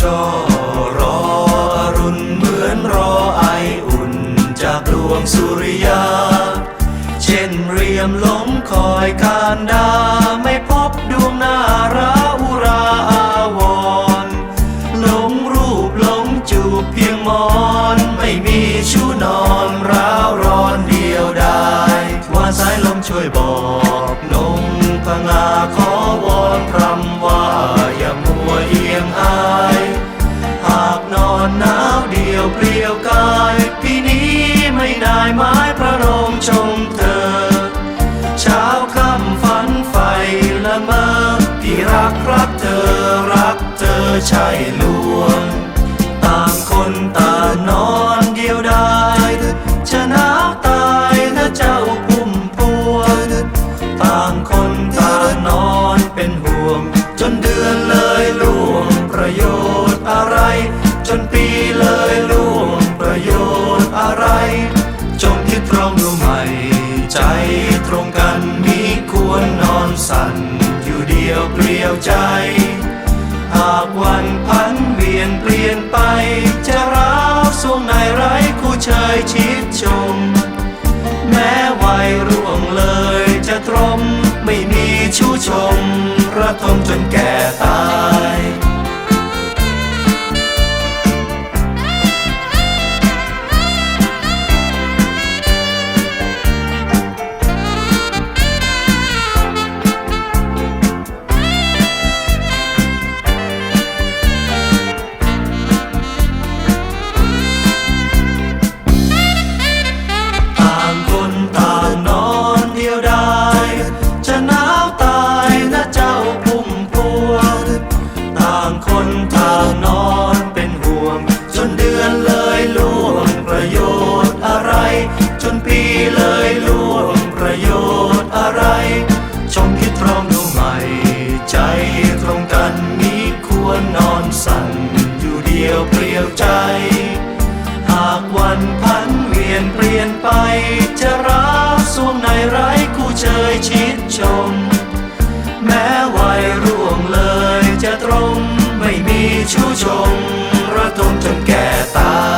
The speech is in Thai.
ชอรออรุณเหมือนรอไออุ่นจากดวงสุริยา เช่นเรียมหลงคอยการดาไม่พบดวงนาราอุราอาวรณ์หลงรูปหลงจูบเพียงมอนไม่มีชูนอนร้าวร้อนเดียวดายว่าสายลมช่วยบอก รักเธอรักเธอใช่ลวงต่างคนต่างนอนเดียวดายจะหนาวตายถ้าเจ้าพุ่มพวงต่างคนต่างนอนเป็นห่วง จนเดือนเลยล่วงประโยชน์อะไร จนปีเลยล่วงประโยชน์อะไร จงคิดตรองดูใหม่ ใจตรงกันมีควรนอนสั่น เปลี่ยวใจ หากวันพันเวียนเปลี่ยนไปางคนทางนอนเป็นห่วง จนเดือนเลยล่วงประโยชน์อะไร จนปีเลยล่วงประโยชน์อะไร ชมคิดตรองดูใหม่ ใจตรงกันนี้ควรนอนสั่นอยู่เดียวเปลี่ยวใจ หากวันพันเวียนเปลี่ยนไป จะรักสวงในไร้คู่เชยชิดชม ไม่มีชู้ชมระทมจนแก่ตา